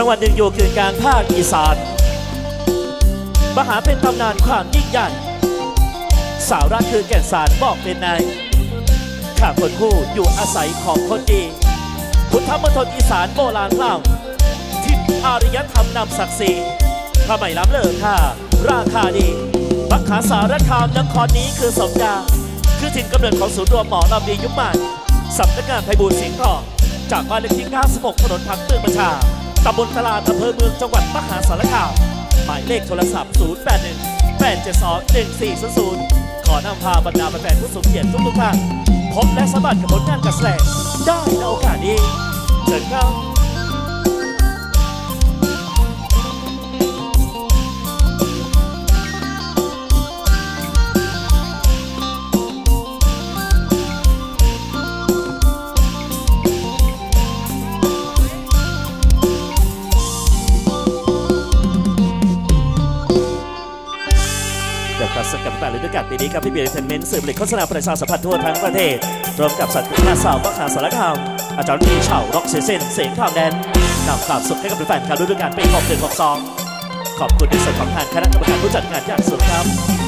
จังหวัดหนึ่งอยู่คืนกลางภาคอีสานมหาเป็นตำนานความยิ่งใหญ่สาวรักคือแก่นสารบอกเป็นนายข้าคนคู่อยู่อาศัยของคนดีพุทธมณฑลอีสานโบราณเล่าทิศอารยธรรมนำศักดิ์ศรีผ้าไหมล้ำเลิศค่าราคาดีมักขาสารคามนครนี้คือสมดาคือถิ่นกำเนิดของศูนย์รวมหมอลำดียุคใหม่สำนักงานไพบูลย์สิงห์ทองจากบ้านเลขที่ 96 ถนนพังเมืองประชา ตำบลตลาดอำเภอเมืองจังหวัดมหาสารคามหมายเลขโทรศัพท์ 081 872 1400 ขอนำพาบรรดาแฟนผู้สมเกียรติทุกทุกๆท่านพบและสมบัติกับผลงานการแสดงได้ในโอกาสนี้เชิญครับ กลับสักกันไปเลยด้วยการปีนี้ครับพี่เบียร์เทนเมนต์สื่อผลิตโฆษณาประชาสัมพันธ์ทั่วทั้งประเทศรวมกับสัตว์นาสาวมหาสารคามอาจารย์พีเฉาร็อกเซเซนเสียงทางแดนนำความสุขให้กับแฟนๆครับด้วยการปี 6 1 6 2 ขอบคุณที่ส่วนของทางคณะกรรมการผู้จัดงานอย่างสุดครับ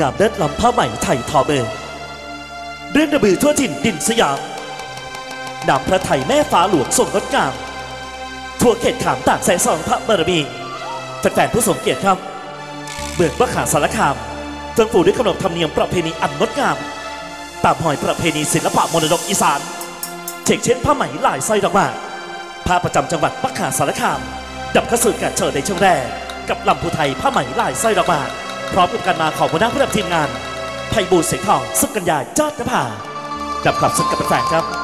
งามเลิศล้ำผ้าไหมไทยทอเบอร์เรื่องระบือทั่วถิ่นดินสยามนำพระไทยแม่ฟ้าหลวงทรงงดงาม ทั่วเขตขามต่างแสงสองพระบารมีแฟนๆผู้ทรงเกียรติครับเมืองมะขามสารคามเฟื่องฟูด้วยขนบธรรมเนียมประเพณีอันงดงาม ตามหอยประเพณีศิลปะมรดกอีสานทช็คเช่นผ้าไหมลายไส้ดอกไม้ผ้าประจำจังหวัดมหาสารคาม ดับขสู่การเชิญในช่วงแรกกับลำพูไทยผ้าไหมลายไส้ดอกไม้ พร้อมกับการมาของหัวหน้าผู้นำทีมงานไพบูลย์เสียงทองสุกัญญาจอดนภาดับขับสุดกับแฟนครับ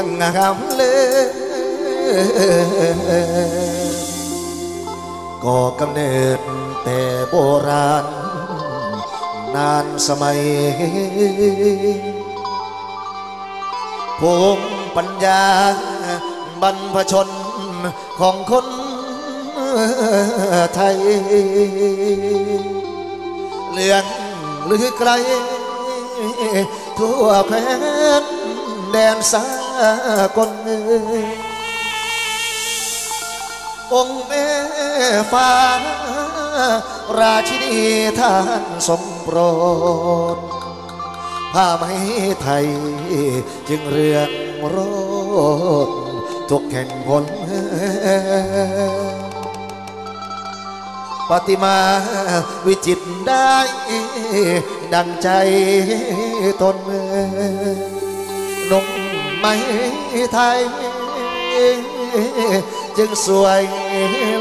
ช่างงามเลยก่อกำเนิดแต่โบราณ นานสมัยภูมิปัญญาบรรพชนของคนไทย เลื่องลือไกลทั่วแคว้นแดนสา กลองค์แม่ฟ้า ราชินีท่านสมโปรดผ้าไหมไทย จึงเรืองโรดทุกแห่งผลปฏิมาวิจิตได้ ดังใจตนนม ไหมไทย จึงสวย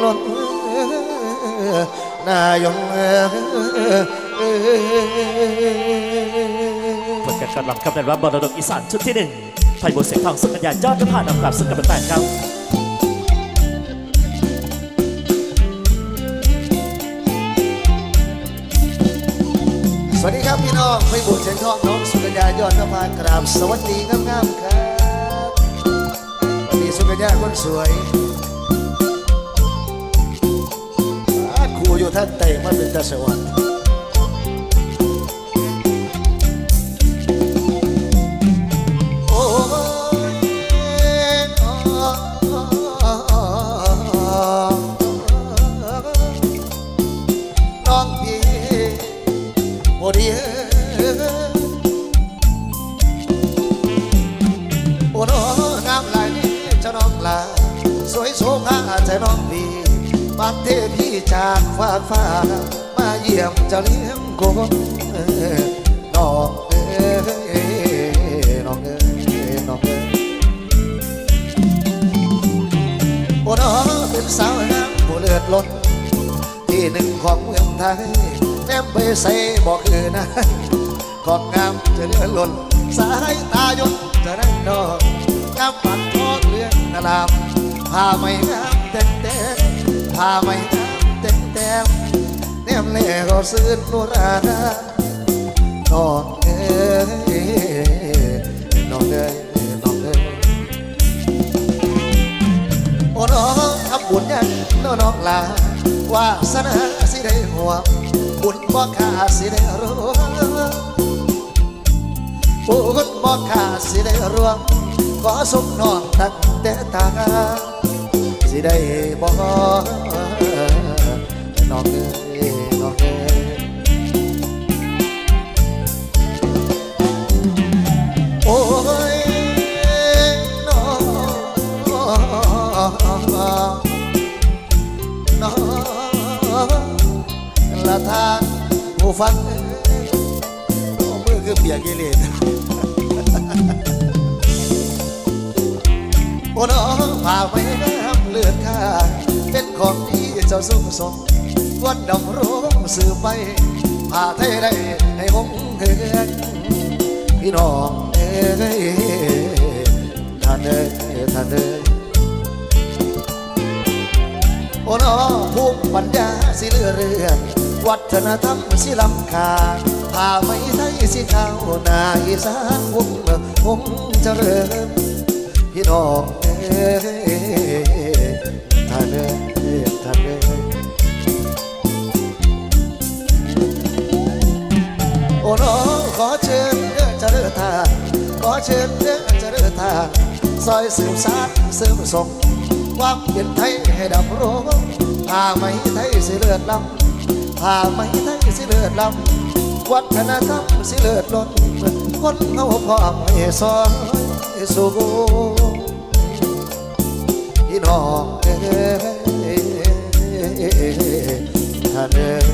ล้นนายงผลการกำลังกำเนิดว่าบรดกอีสานชุดที่หนึ่งไพบูลย์เสียงทองสุกัญญาจอดนภาดับขับสุดกับแฟนครับสวัสดีครับพี่น้องไปบุญเชียงทองน้องสุกัญญายอดนภากราบสวัสดีงามๆครับ ย่าคนสวยครูอยู่ท่านเตะมาเป็นตาสวรรค์ ไปใส่บอกคือนะของงามจะเลื่อนหล่นสายตายนจะได้ดอกงามปัดทองเลื่อนนลามผ้าไม่งามเต็มเต็มผ้าไม่งามเต็มเต็มแนมเล่ก็ซื้อนุรานาน้องเอ้ยน้องเอ้ยน้องเอ้ยโอ้น้องทำบุญยังน้องน้องลา วาสนาสิได้หัวบุญบ่ขาสิได้รวงบุญบ่ขาสิได้รวมขอสุขนองตั้งแต่ตาสิได้บ่น้องเอ๋ยนองเอ้ย จ้าสุ่มสมวันดำรงสืบไปผ่าไทยได้ให้หงเฮือนพี่น้องเอ้ยท่านเอ้ยท่านเอ้ยโอ้น้อภูมิปัญญาสิเลือเรือนวัฒนธรรมสิลำคาผ้าไหมไทยสิขาวนาอีสานวงวงเจริญพี่น้องเอ้ยท่านเอ้ย ท่านเอ้ยโอ้น้องขอเชิญเด้อเจริญทานขอเชิญเด้อเจริญทานสซอยสืบสานสืบส่งความเป็นไทยให้ดำรงผ้าไหมไทยสิเลือดลำผ้าไหมไทยสิเลือดลำวัฒนธรรมสิเลือดล้นคนเขาพร้อมให้ซอยสู่พี่น้องเอ้ ย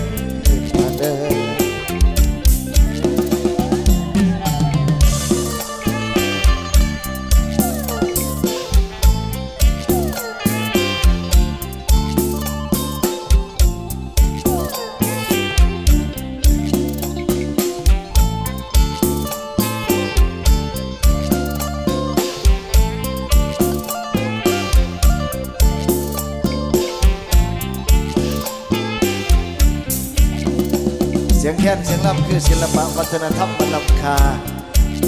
เสียงแค้นเสียงลำคือศิลปะวัฒนธรรมบรรลำคา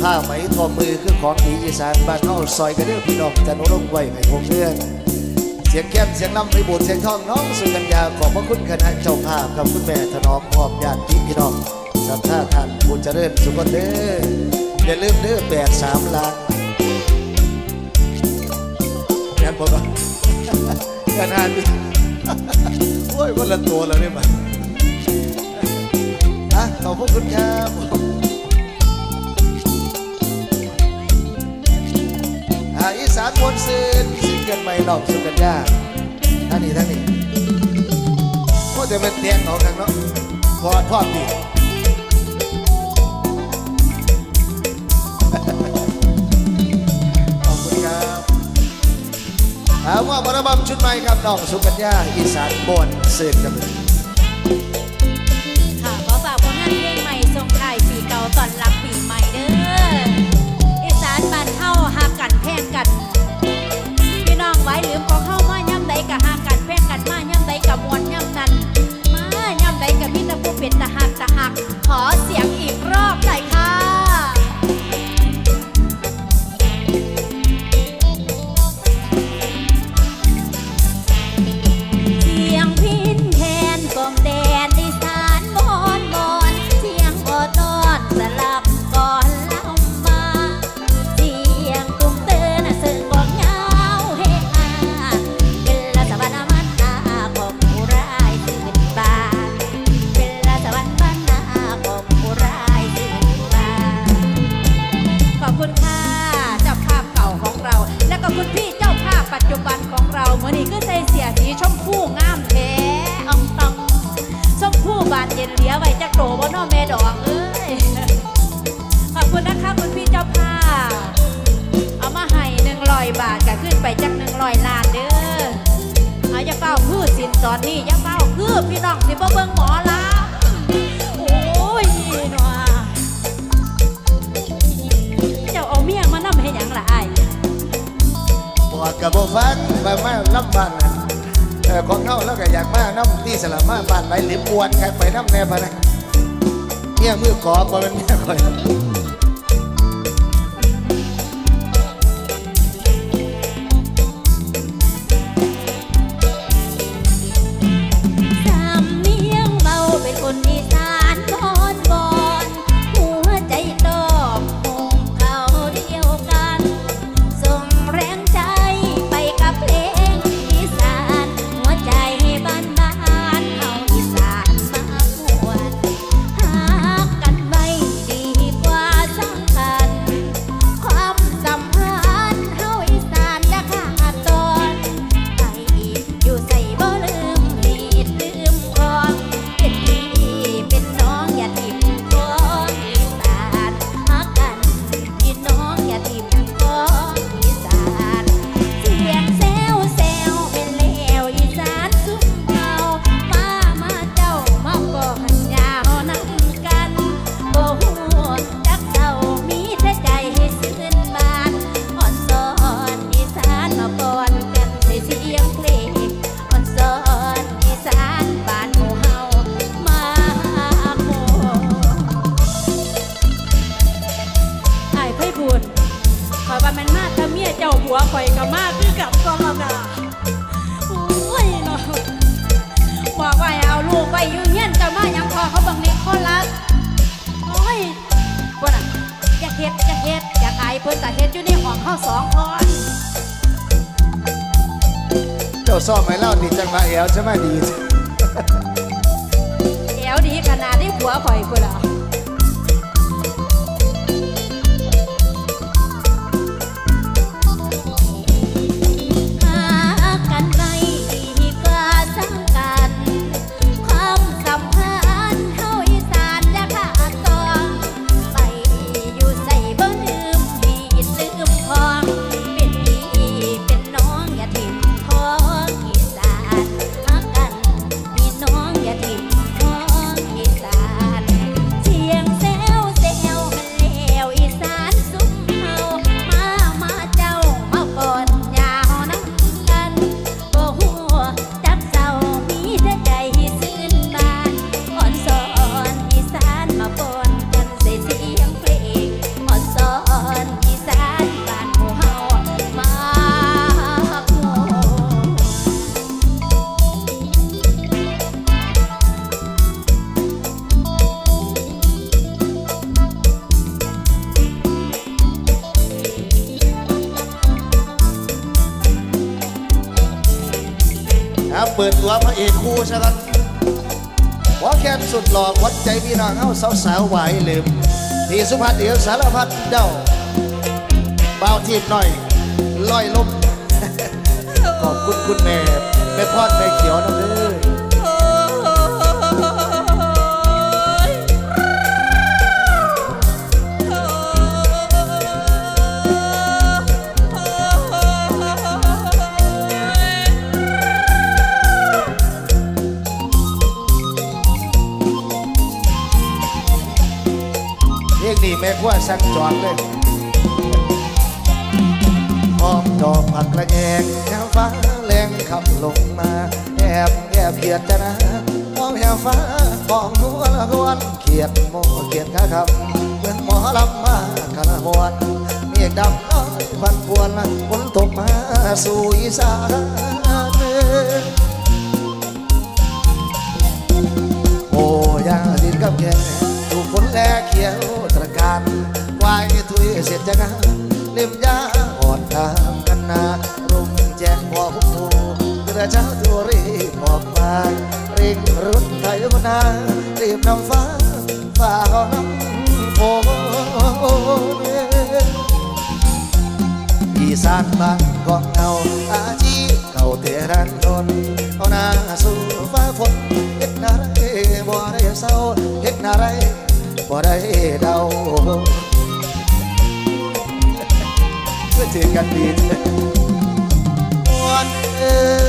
ผ้าไหมทอมือคือของดีอีสานบ้านเฮาซอยกระเดื่อพี่น้องจะโนรงไว้ให้พงเรื่องเสียงแค้นเสียงลำไปบูดเสียงทองน้องสุกัญญาขอบพระคุณคณะเจ้าภาพกับคุณแม่ถนอมพร้อมญาติพี่น้องสัทธาท่านบุญเจริญสุขเด้ออย่าลืมเด้อแปดสามล้านงั้นผมว่าขนาดนี้โอ้ยวันละตัวแล้วเนี่ยมัน อะขอบพระคุณครับอีสานมวลซืนซิงเกิลใหม่รอบสุกัญญาท่านนี้ท่านนี้ก็จะเป็นเตียงของทางเนาะพอทอดดีขอบคุณครับถามว่าบรบัมชุดใหม่ครับน้องสุกัญญาอีสานมวลซืนครับค่ะ อนนี้ย่าเป้าคือพี่น้องสิบ่เบิ่งหมอลาโอ้ยหนัวเจ้าเอาเมียมานำให้หยังล่ะอ้ายบอกกับโบฟังมามาลำบ้านเออของเขาแล้วก็อยากมาน้ำที่สลับมาบ้านไหนหรือมวนใครไปน้ำแน่ปะนะเนี่ยมือกอบมาเป็นเมียคอย คนละโอ้ยคนอะอย่าเฮ็ดอย่าเฮ็ดอย่าขายเพิ่นแต่เฮ็ดอยู่ในห้องเฮาสองคนเจ้าซ่อมไหมเล่าดีจังมาแอวใช่ไหมดี แอวดีขนาดที่หัวข่อยกูเหรอ ชะเอกคู่ซะกันหัวแคมสุดหล่อขวัญใจพี่น้องเฮาสาวๆไหวลืมที่สุภัณเดียวสารพัดเด้าเบาทีบหน่อยลอยลมขอบคุณคุณแม่แม่พอดแม่เขียวนะเด้อ ม่ขั้วสักจอดเลยหอมดอกผักกระแยงแถวฟ้าแรงขับลงมา แอบแอบเขียดจะนะมองแถวฟ้าของหัวละกวนเขียดโมเขียดขาคำเหมือนหมอลำมาคณะหวนเมฆดำน้อยพันพวนฝนตกมาสู่อีสานโอ้ยาดินกับแกถูกฝนแลเขียว เสร็จจากงานเล่มยาอ่อนทามกันนารุมแจงหัวผู้กระเช้าตัวรีบออกมาเร่งรุนไทยนารีบนำฟ้าฝ่าก็น้ำโพอีสานบ้านของเงาอาชีพเก่าเตรันทนเอาหน้าสู่ฟ้าฝนเฮ็ดนาไรบ่ได้เศร้าเฮ็ดนาไรบ่ได้เดา เพื่อถือกันดีมวนเอ้ย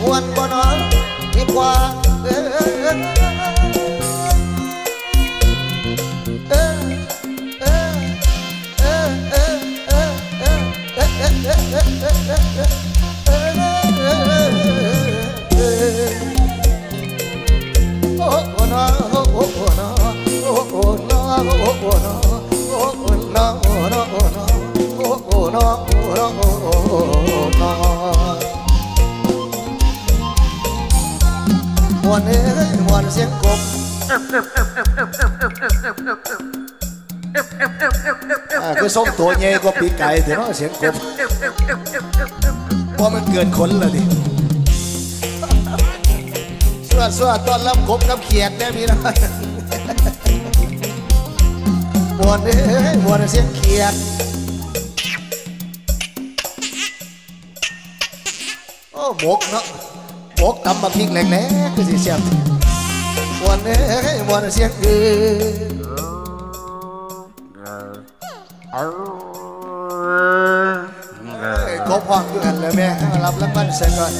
มวนบ่นอนดีกว่าเอ้ยเอ้ยเอ้ยเอ้ยเอ้ยเอ้ยเอ้ยเอ้ยเอ้ยเอ้ยเอ้ยเอ้ยเอ้ยเอ้ยเอ้ยโอ้โหนอโอ้โหนอโอ้โหนอโอ้โหนอโอ้โหนอโอ้โหนอโอ้โห นอโอ้โหนอโอ้โหนอโอ้โหนอมวนเอ้ยมวนเสียงกบคือส่งตัวใหญ่กว่าปีไก่เถอะเนาะเสียงกบเพราะมันเกินคนแล้วดิสวัสดีตอนรับกบกับเขียดได้พี่น้อยมวนเอ้ยมวนเสียงเขียด โอ้หมกเนาะหมกตำมาพริกแหลกๆคือสิเสียบมวนเอ้ยมวนเสียงอือกบห้องอยู่กันเลยแม่ให้มารับรางวัลเสร็จก่อน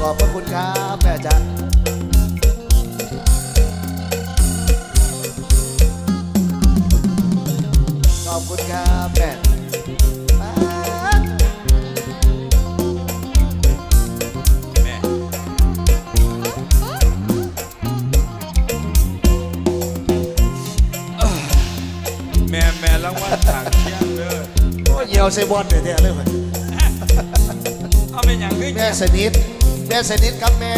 ขอบพระคุณครับแม่จันขอบคุณครับแม่างวัลต่างเที่ยงเด้อโอ้ยเหี่ยวใส่บอลเลยแท้เลยว่ะเอาเป็นอย่างขึ้นแม่สนิทแม่สนิทกับแม่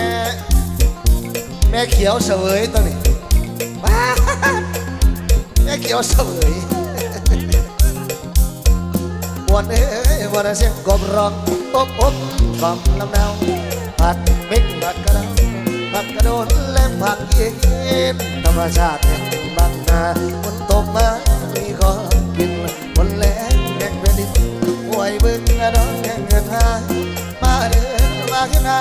แม่เขียวเสวยตัวนี้ป๊าดแม่เขียวเสวยมมวนเอ้ยวันเสียงกบร้องอบอบกล่อมลำเนาผัดเม็ดผัดกระเดาผัดกระโดนและผักเย็นธรรมชาติแห่งบ้านนาฝนตกมา ห่วยบึงกระดองแงเงินหายมาเด้อมาขึ้นนา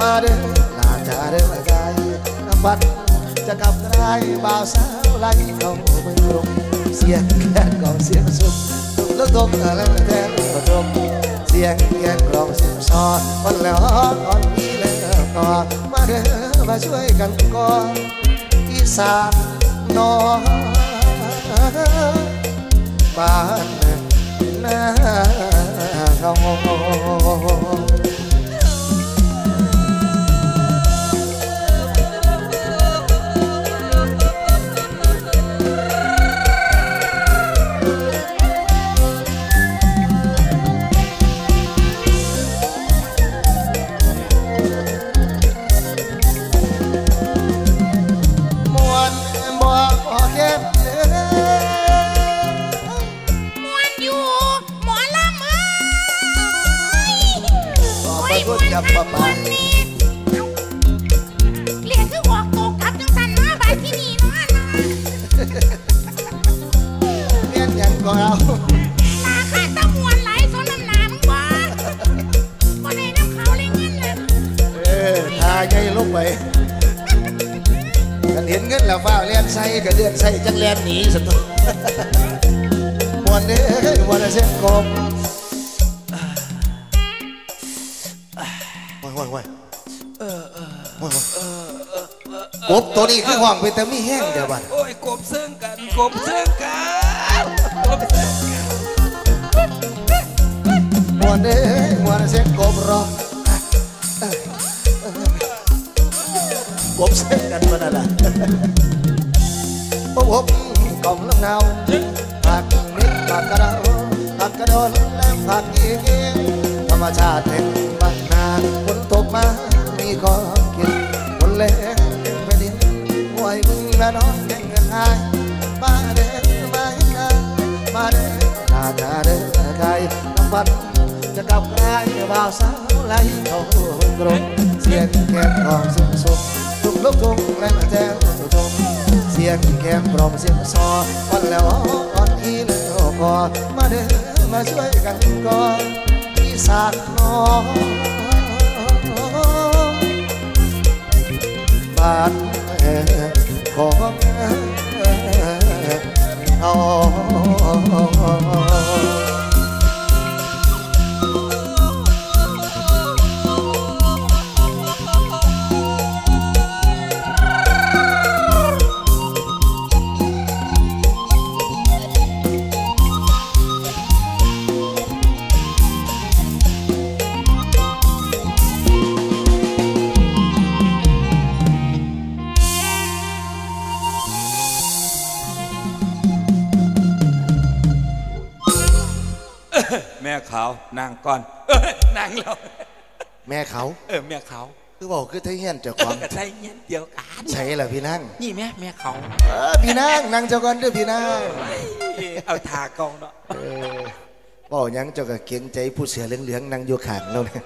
มาเด้อลาจาเด้อกายน้ำบัดจะกลับกลายบ่าวสาวไล่เข้าเมืองกรุงเสียงแค่กองเสียงสุดลูกตกอะไรแทนประจมเสียงแกนกรองเสียงซอวันแล้วอ่อนมีแล้วต่อมาเด้อมาช่วยกันก่อนอีสานนอนบ้านนา เใหญ่ลงไปกันเห็นเงินแล้วฟ้าวเลียนใส่ก็เดือนใส่จังเลียนหนีสักตัวมวนเด้อมวนเส้นกบว้ายว้ายว้ายว้ายว้ายกบตัวนี้คือห้องเป็นแต่มีแห้งเดี๋ยวบัดโอ้ยกบเซิงกันกบเซิง กบเส้นกันมานั่นล่ะพบพบกล่อมลำเนาผักนิดผักกระเดาผักกระโดนและผักเอีกธรรมชาติแห่งบ้านนาฝนตกมามีของกินฝนแรงเป็นแผ่นดินห่วยมึงและน้องแห่งเงินหายมาเด้อมาเห็นหน้ามาเด้อหน้าตาเด้อกายน้ำบัดจะกลับกลายบ่าวสาวไหลเข้าเมืองกรุงเสียงแก้มกองสุขสุข ลูกทุ่งและมาแจ้วสุทงเสียงแก้มกรอมเสียงซอวันแล้วอ่อนอีแล้วพอมาเด้อมาช่วยกันก่อนอีสานน้องบ้านของเอา นางก่อนเอ้ยนางแล้วแม่เขาเออแม่ขาวคือบอกคือไทยเฮียนเจ้าเอขอองกระไทยเงี้ยเดียวกันใช่เหรอพี่นั่งนี่แม่แม่เขาเออพี่นั่งนั่งเจ้าก่อนเด้อพี่นั่งเอ้ยเอาทากองเนาะเออบอกหยังเจ้าก็เกรงใจผู้เสือเหลืองๆนั่งอยู่ข้างเราเนี่ย